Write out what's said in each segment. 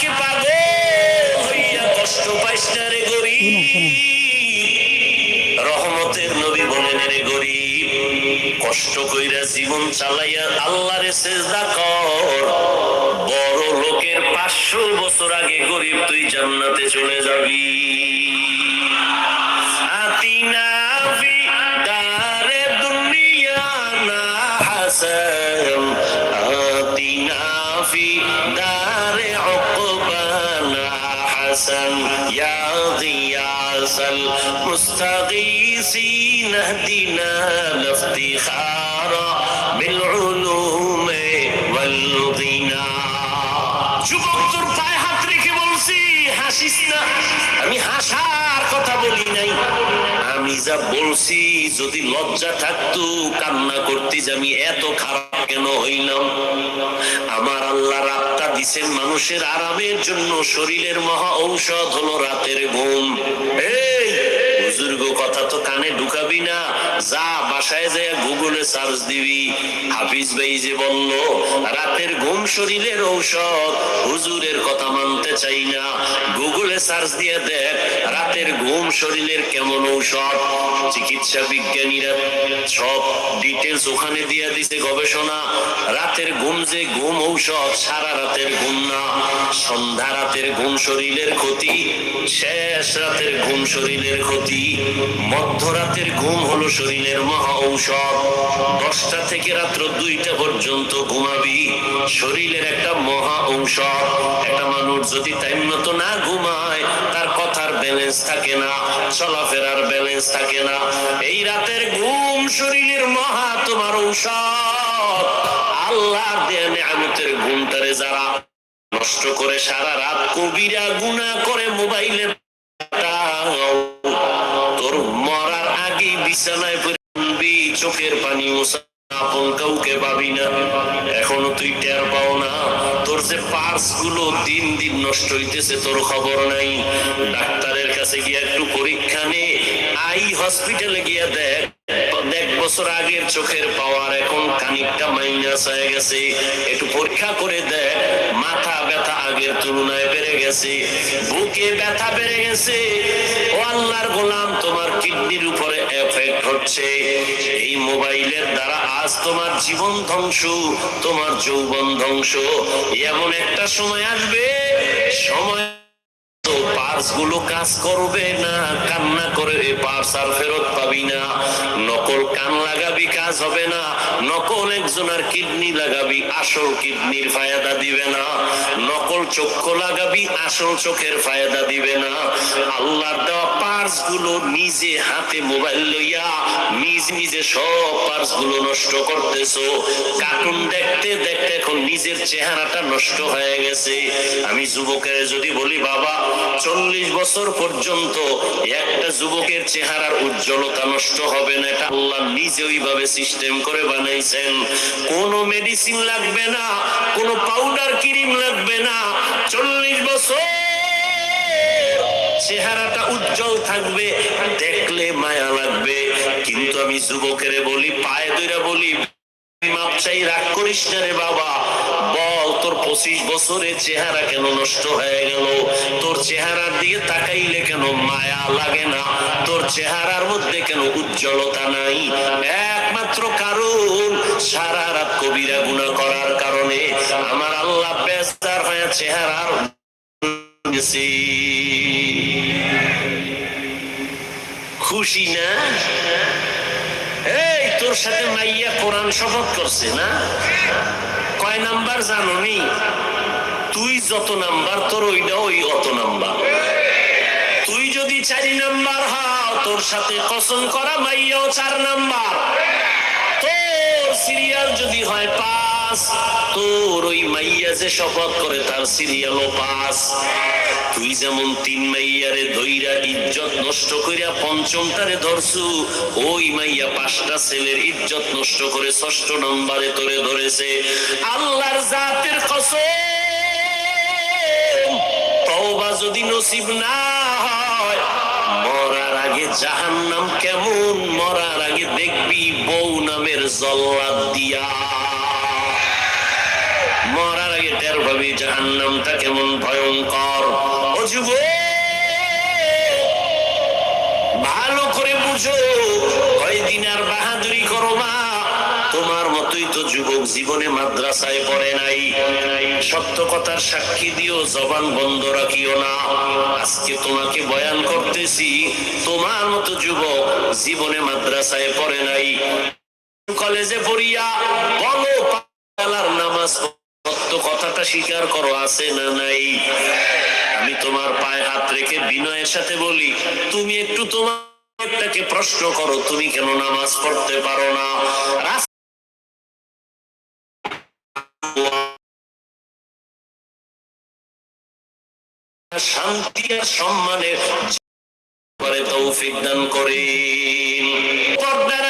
দেখে পাগল হইয়া কষ্ট পাইস না রে গরিব। রহমতের নবী বলেন রে গরিব কষ্ট কইরা জীবন চালাইয়া আল্লাহরে সেজদা কর। বড় লোকের পাঁচশো বছর আগে গরিব তুই জান্নাতে চলে যাবি। আতিনা মুস্তাগীসিন اهدنا لافتخارا بالعلوم والغنى যুবক তোর পায়ে হাত রেখে বলছি হাসিস না আমি হাসার কথা বলি নাই আমি যা বলছি যদি লজ্জা থাকতো কান্না করতে যে আমি এত খারাপ কেন হইলাম আমার আল্লাহ রাতটা দিছেন মানুষের আরামের জন্য শরীরের মহা ঔষধ হলো রাতের ঘুম এই বুজুর্গ কথা তো কানে ঢুকাবি না। যা বাসায় যায় গুগলে সার্চ দিবি, হাফিজ ভাই যে বলল, রাতের ঘুম শরীরের ঔষধ, হুজুরের কথা মানতে চাই না। গুগলে সার্চ দিয়ে দেখ, রাতের ঘুম শরীরের কেমন ঔষধ। চিকিৎসা বিজ্ঞানীরা সব ডিটেলস ওখানে দিয়ে দিছে গবেষণা। রাতের ঘুম যে ঘুম ঔষধ, সারা রাতের ঘুম না। সন্ধ্যা রাতের ঘুম শরীরের ক্ষতি, শেষ রাতের ঘুম শরীরের ক্ষতি। মধ্যরাতের ঘুম হলো শরীরের মহা ঔষধ। দশটা থেকে রাত্র দুইটা পর্যন্ত ঘুমাবি। শরীরের একটা মহা ঔষধ। একটা মানুষ যদি টাইম মতো না ঘুমায়, তার কথার ব্যালেন্স থাকে না, চলাফেরার ব্যালেন্স থাকে না। এই রাতের ঘুম শরীরের মহা তোমার ঔষধ। আল্লাহ দেয়া নেয়ামতের ঘুমটারে যারা নষ্ট করে সারা রাত কবিরা গুণা করে আগে চোখের পানি আপন কাউকে পাবি না। এখনও তুই টের পাও না, তোর যে পার্সগুলো দিন দিন নষ্ট হইতেছে, তোর খবর নাই। ডাক্তারের কাছে গিয়ে একটু পরীক্ষা নে, আই হসপিটালে গিয়া দেখ। এক বছর আগের চোখের পাওয়ার এখন খানিকটা মাইনাস হয়ে গেছে। একটু পরীক্ষা করে দেখ, মাথা ব্যথা আগের তুলনায় বেড়ে গেছে। বুকে ব্যথা বেড়ে গেছে। আল্লাহর গোলাম, তোমার কিডনির উপরে এফেক্ট হচ্ছে। এই মোবাইলের দ্বারা আজ তোমার জীবন ধ্বংস, তোমার যৌবন ধ্বংস। এমন একটা সময় আসবে, সময় তো গুলো কাজ করবে না, কান্না করে পার্স আর ফেরত পাবি না। নকল কান লাগাবি, কাজ হবে না। নকল কিডনি লাগাবি, আসল কিডনির ফায়দা দিবে না। নকল চক্ষু লাগাবি, আসল চোখের ফায়দা দিবে না। আল্লাহর দেওয়া পার্সগুলো নিজে হাতে মোবাইল লইয়া নিজ নিজে সব পার্সগুলো নষ্ট করতেছো। কার্টুন দেখতে দেখতে এখন নিজের চেহারাটা নষ্ট হয়ে গেছে। আমি যুবকের যদি বলি, বাবা, চল্লিশ বছর পর্যন্ত একটা যুবকের চেহারার উজ্জ্বলতা নষ্ট হবে না। এটা আল্লাহ নিজে ওইভাবে সিস্টেম করে বানাইছেন। কোনো মেডিসিন লাগবে না, কোনো পাউডার ক্রিম লাগবে না। চল্লিশ বছর চেহারাটা উজ্জ্বল থাকবে, দেখলে মায়া লাগবে। কিন্তু আমি যুবকের বলি, পায়ে দইরা বলি রাগ করিস না রে বাবা। বল, তোর পঁচিশ বছরের চেহারা কেন নষ্ট হয়ে গেল? তোর চেহারার দিকে তাকাইলে কেন মায়া লাগে না? তোর চেহারার মধ্যে কেন উজ্জ্বলতা নাই? একমাত্র কারণ, সারা রাত কবিরা গুণা করার কারণে আমার আল্লাহ বেস্তার হয়ে চেহারার খুশি না? এই, তোর সাথে মাইয়া কোরআন শপথ করছে না? কয় নাম্বার জানো নি? তুই যত নাম্বার, তোর ওইটা ওই অত নাম্বার। তুই যদি চারি নাম্বার হাও, তোর সাথে কসম করা মাইয়াও চার নাম্বার। তোর সিরিয়াল যদি হয় পাস তোর ওই মাইয়া যে শপথ করে তার পাস তুই যেমন তিন মাইয়ারে ইজ্জত নষ্ট কইরা পঞ্চমটারে ধরছু, ওই মাইয়া পাঁচটা ছেলের ইজ্জত নষ্ট করে ষষ্ঠ নম্বরে তোরে ধরেছে। আল্লাহর জাতের কসম, তওবা যদি নসিব না হয়, মরার আগে জাহান্নাম কেমন, মরার আগে দেখবি বউ নামের জল্লাদ দিয়া। টের পাবি জাহান্নামটা কেমন ভয়ঙ্কর? ভালো করে বুঝো, কয়দিন আর বাহাদুরি করো মা। তোমার মতোই তো যুবক জীবনে মাদ্রাসায় পড়ে নাই। সত্য কথার সাক্ষী দিও, জবান বন্ধ রাখিও না। আজকে তোমাকে বয়ান করতেছি, তোমার মতো যুবক জীবনে মাদ্রাসায় পড়ে নাই। কলেজে পড়িয়া বলো নামাজ সত্য কথাটা স্বীকার করো, আছে না নাই? আমি তোমার পায়ে হাত রেখে বিনয়ের সাথে বলি, তুমি একটু তোমারটাকে প্রশ্ন করো, তুমি কেন নামাজ পড়তে পারো না? শান্তি আর সম্মানের করে তৌফিক দান করেন। পর্দার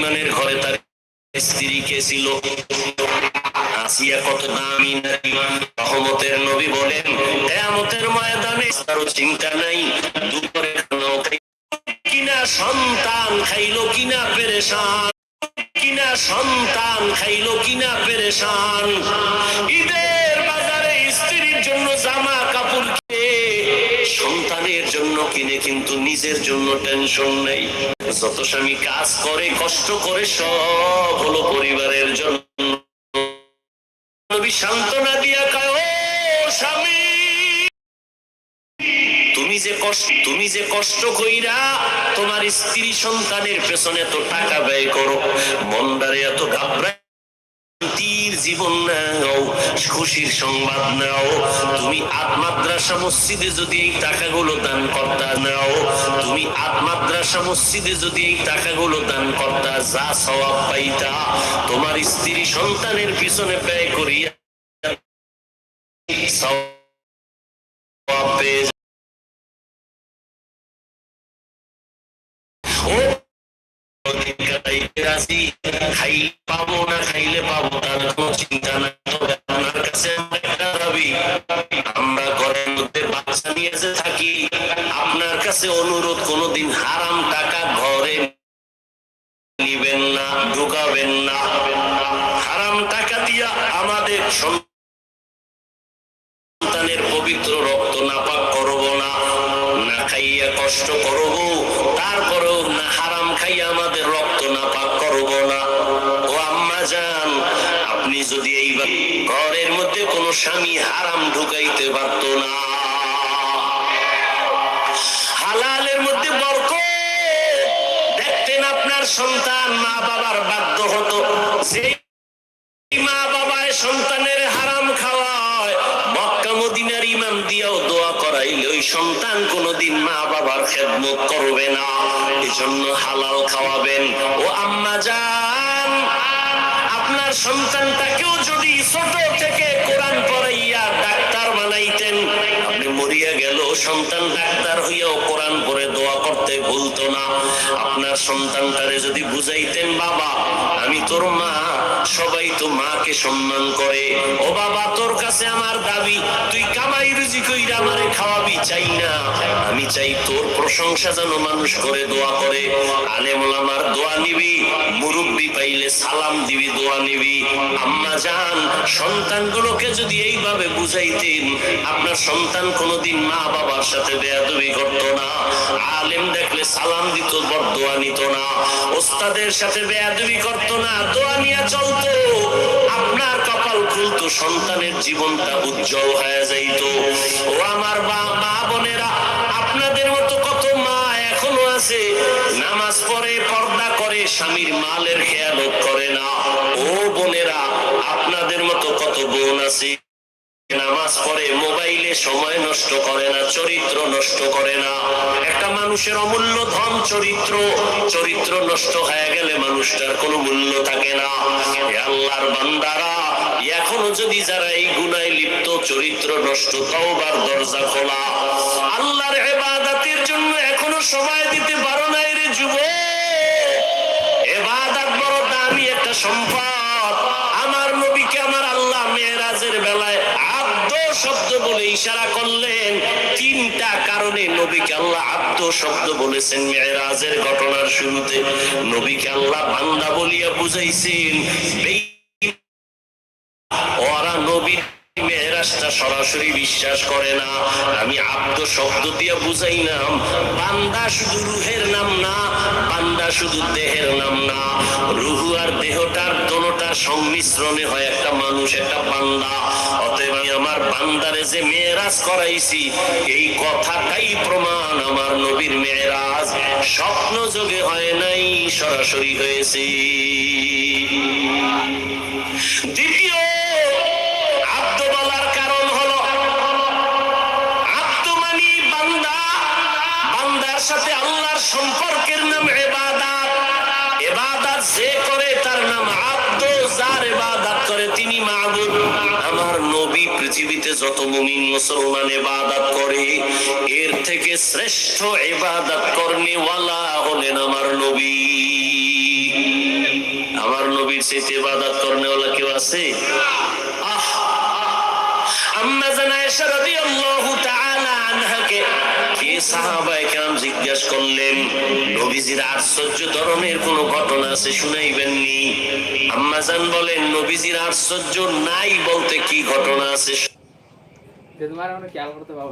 বেঈমানের ঘরে তার স্ত্রী কে ছিল? আসিয়া কত দামি নবী বলেন, কেয়ামতের ময়দানে চিন্তা নাই, দুপুরে খানাও কিনা সন্তান খাইলো কিনা পেরেশান? কিনা সন্তান খাইলো কিনা পেরেশান? ঈদের বাজারে স্ত্রীর জন্য জামা কাপড় কিনে, সন্তানের জন্য কিনে, কিন্তু নিজের জন্য টেনশন নেই। যত স্বামী কাজ করে, কষ্ট করে, সব হলো পরিবারের জন্য। সান্ত্বনা দিয়া কায় স্বামী, তুমি যে কষ্ট, তুমি যে কষ্ট কইরা তোমার স্ত্রী সন্তানের পেছনে তো টাকা ব্যয় করো মন্দারে এত ঘাবড়ায় শান্তির জীবন নাও, খুশির সংবাদ নাও। তুমি আত্মাদ্রাসা মসজিদে যদি এই টাকাগুলো দান কর্তা নাও, তুমি আত্মাদ্রাসা মসজিদে যদি এই টাকাগুলো দান কর্তা যা সওয়াব পাইতা, তোমার স্ত্রী সন্তানের পিছনে ব্যয় করিয়া সওয়াব পেয়ে রাজি খাই পাবো না, খাইলে পাবো, তার চিন্তা নাই। আমার ঘরের মধ্যে বাচ্চা নিয়ে থাকি, আপনার কাছে অনুরোধ হারাম টাকা ঘরে নিবেন না, ঢুকাবেন না। হারাম টাকা দিয়া আমাদের সন্তানের পবিত্র রক্ত নাপাক করব না না খাইয়া কষ্ট করব, তারপরেও যদি এইবার ঘরের মধ্যে কোনো স্বামী হারাম ঢুকাইতে পারত না। হালালের মধ্যে বরকত। দেখতেন আপনার সন্তান মা বাবার বাধ্য হতো। যে মা সন্তানের হারাম খাওয়ায়, মক্কা মদিনার ইমাম দিয়াও দোয়া করাইলে ওই সন্তান কোনোদিন মা বাবার খেদমত করবে না। এজন্য হালাল খাওয়াবেন। ও আম্মা জান আপনার সন্তানটাকেও যদি ছোট থেকে সন্তান ডাক্তার হইয়াও কোরআন পড়ে দোয়া করতে ভুলতো না। আপনার সন্তানটারে যদি বুঝাইতেন, বাবা, আমি তোর মা, সবাই তো মাকে সম্মান করে। ও বাবা, তোর কাছে আমার দাবি, তুই কামাই রুজি কইরা আমারে খাওয়াবি, চাই না। আমি চাই তোর প্রশংসা যেন মানুষ করে, দোয়া করে। আলেমুল আমার, দোয়া নিবি। মুরব্বি পাইলে সালাম দিবি, দোয়া নিবি। আম্মা জান, সন্তানগুলোকে যদি এইভাবে বুঝাইতেন, আপনার সন্তান কোনোদিন মা বাবার সাথে বেয়াদবি করতো না, আলেম দেখলে সালাম দিত বর দোয়া নিত না। ওস্তাদের সাথে বেয়াদবি করতো না, দোয়া নিয়ে চলতো। আপনার কপাল খুলতো, সন্তানের জীবনটা উজ্জ্বল হয়ে যাইতো। ও আমার বা- বোনেরা, আপনাদের মতো কত মা এখনও আছে? নামাজ পড়ে, পর্দা করে, স্বামীর মালের খেয়ালত করে না। ও বোনেরা, আপনাদের মতো কত বোন আছে? নামাজ পড়ে, মোবাইলে সময় নষ্ট করে না, চরিত্র নষ্ট করে না। একটা মানুষের অমূল্য ধন চরিত্র চরিত্র নষ্ট হয়ে গেলে মানুষটার কোনো মূল্য থাকে না। আল্লাহর বান্দারা, এখনও যদি যারা এই গুনায় লিপ্ত, চরিত্র নষ্ট, তওবার দরজা খোলা, আল্লাহর ইবাদতের জন্য এখনও সময় দিতে পারো নাই রে যুবক। এবাদত বড় দামি একটা সম্পদ। আমার নবীকে আমার মেয়েরাজের বেলায় আব্দ শব্দ বলে ইশারা করলেন। তিনটা কারণে নবীকে আল্লাহ আব্দ শব্দ বলেছেন মেয়েরাজের ঘটনার শুরুতে। নবীকে আল্লাহ বান্দা বলিয়া বুঝাইছেন সরাসরি বিশ্বাস করে না। আমি আব্দ শব্দ দিয়ে বুঝাইলাম, বান্দা শুধু রুহের নাম না, বান্দা শুধু দেহের নাম না। রুহু আর দেহটার দোনোটার সংমিশ্রণে হয় একটা মানুষ, একটা বান্দা। অতএব আমি আমার বান্দারে যে মেয়েরাজ করাইছি, এই কথাটাই প্রমাণ আমার নবীর মেয়েরাজ। স্বপ্ন যোগে হয় নাই, সরাসরি হয়েছে। বান্দার সাথে আল্লাহর সম্পর্কের নাম এবাদাত এবাদাত যে করে তার নাম আব্দ, যার এবাদাত করে তিনি মাহবুব। আমার নবী পৃথিবীতে যত মুমিন মুসলমান এবাদাত করে, এর থেকে শ্রেষ্ঠ এবাদাত করনে হলেন আমার নবী। আমার নবীর সাথে ইবাদত করনেওয়ালা কেউ আছে? আহ আম্মা জান আয়েশা রাদিয়াল্লাহু তাআলা আনহাকে কে সাহাবায়ে কেরাম জিজ্ঞাসা করলেন নবীজির আশ্চর্য ধরনের কোন ঘটনা আছে শুনাইবেননি আম্মা জান বলেন নবীজির আশ্চর্য নাই বলতে কি ঘটনা আছে? তোমার এখন খেয়াল করতে পারব